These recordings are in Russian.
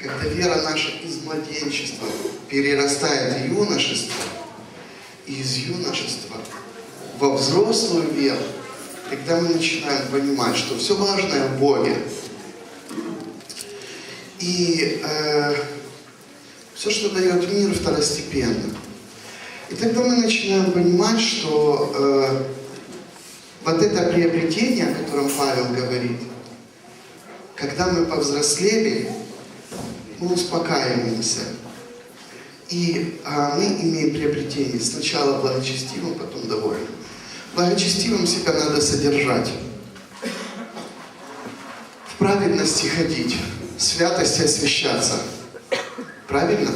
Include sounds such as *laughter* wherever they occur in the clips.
когда вера наша из младенчества перерастает в юношество, и из юношества во взрослую веру, тогда мы начинаем понимать, что все важное в Боге. И э, все, что дает мир, второстепенно. И тогда мы начинаем понимать, что э, вот это приобретение, о котором Павел говорит, когда мы повзрослели, мы успокаиваемся. И а, мы имеем приобретение сначала благочестивым, потом довольным. Благочестивым себя надо содержать. В праведности ходить, в святости освящаться. Правильно?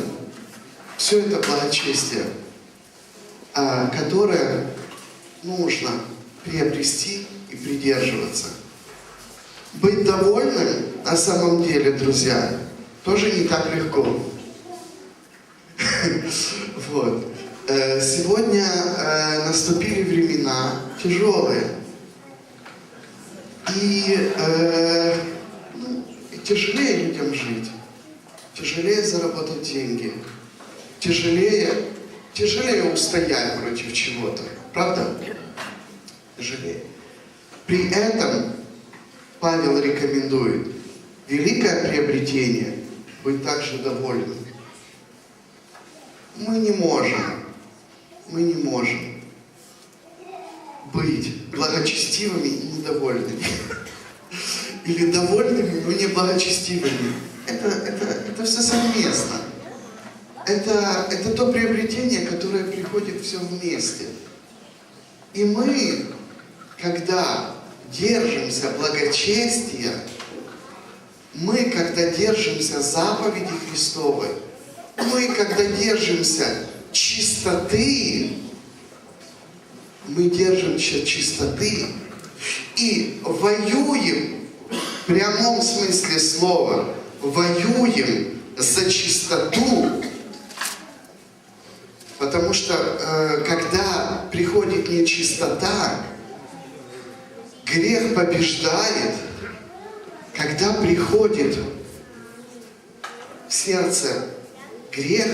Все это благочестие, а, которое нужно приобрести и придерживаться. Быть довольным на самом деле, друзья, тоже не так легко. Вот. Э, сегодня э, наступили времена тяжелые. И, э, ну, тяжелее людям жить, тяжелее заработать деньги, тяжелее, тяжелее устоять против чего-то. Правда? Тяжелее. При этом Павел рекомендует великое приобретение быть также довольным. Мы не можем, мы не можем быть благочестивыми и недовольными. *laughs* Или довольными, но не благочестивыми. Это, это, это все совместно. Это, это то приобретение, которое приходит все вместе. И мы, когда держимся благочестия, мы, когда держимся заповеди Христовой, мы, когда держимся чистоты, мы держимся чистоты и воюем, в прямом смысле слова, воюем за чистоту, потому что э, когда приходит нечистота, грех побеждает, когда приходит в сердце грех,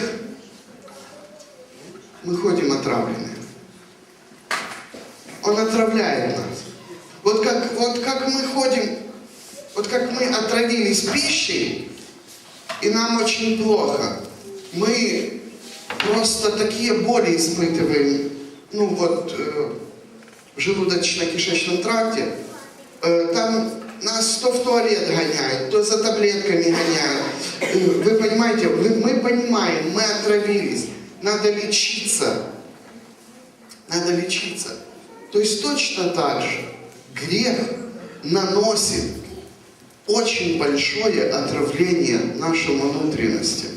мы ходим отравленные. Он отравляет нас. Вот как, вот как мы ходим, вот как мы отравились пищей, и нам очень плохо. Мы просто такие боли испытываем, ну вот, э, в желудочно-кишечном тракте. Э, там нас то в туалет гоняют, то за таблетками гоняют. Э, вы понимаете, мы понимаем, мы отравились. Надо лечиться. Надо лечиться. То есть точно так же грех наносит очень большое отравление нашим внутренностям.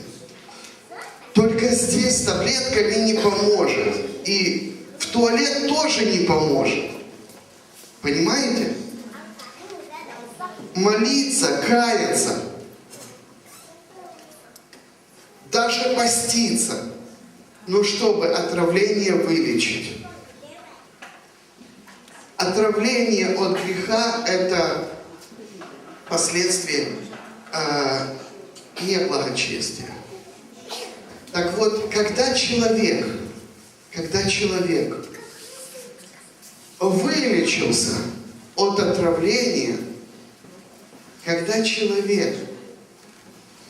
Только здесь таблетками не поможет. И в туалет тоже не поможет. Понимаете? Молиться, каяться, даже поститься, но чтобы отравление вылечить. Отравление от греха – это последствия э, неблагочестия. Так вот, когда человек, когда человек вылечился от отравления – когда человек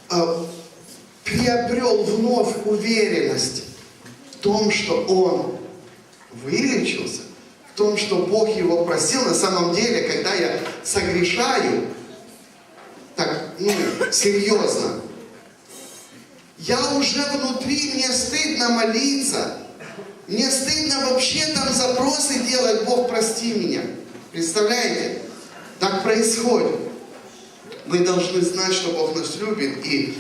э, приобрел вновь уверенность в том, что он вылечился, в том, что Бог его просил, на самом деле, когда я согрешаю, так, ну, серьезно, я уже внутри, мне стыдно молиться, мне стыдно вообще там запросы делать, Бог прости меня. Представляете? Так происходит мы должны знать, что Бог нас любит, и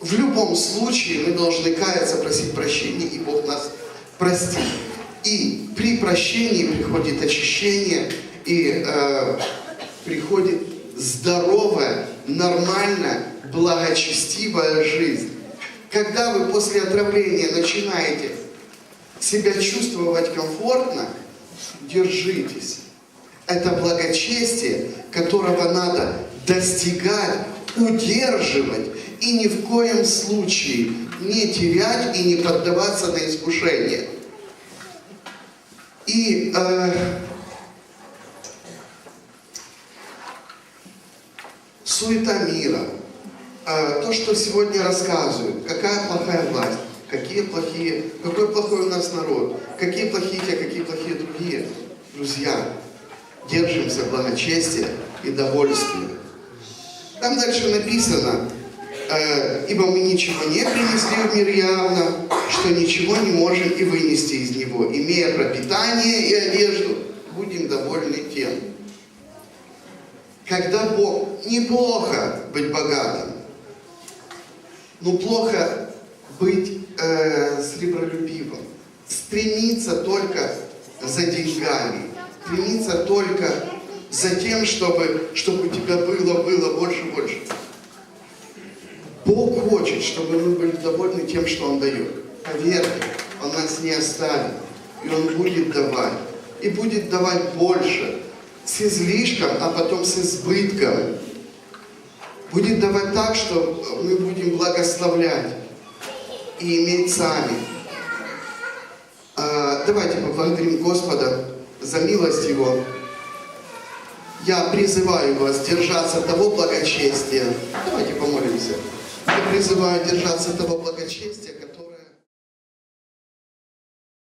в любом случае мы должны каяться, просить прощения, и Бог нас простит. И при прощении приходит очищение, и э, приходит здоровая, нормальная, благочестивая жизнь. Когда вы после отравления начинаете себя чувствовать комфортно, держитесь. Это благочестие, которого надо достигать удерживать и ни в коем случае не терять и не поддаваться на искушение. И э, суета мира, э, то, что сегодня рассказывают, какая плохая власть, какие плохие, какой плохой у нас народ, какие плохие те, какие плохие другие. Друзья, держимся благочестия и довольствия. Там дальше написано, э, ибо мы ничего не принесли в мир явно, что ничего не можем и вынести из него. Имея пропитание и одежду, будем довольны тем. Когда Бог, неплохо быть богатым, но плохо быть э, сребролюбивым. Стремиться только за деньгами, стремиться только за тем, чтобы, чтобы у тебя было, было больше, больше. Бог хочет, чтобы мы были довольны тем, что Он дает. Поверьте, Он нас не оставит. И Он будет давать. И будет давать больше. С излишком, а потом с избытком. Будет давать так, что мы будем благословлять и иметь сами. А, давайте поблагодарим Господа за милость Его. Я призываю вас держаться того благочестия. Давайте помолимся. Я призываю держаться того благочестия,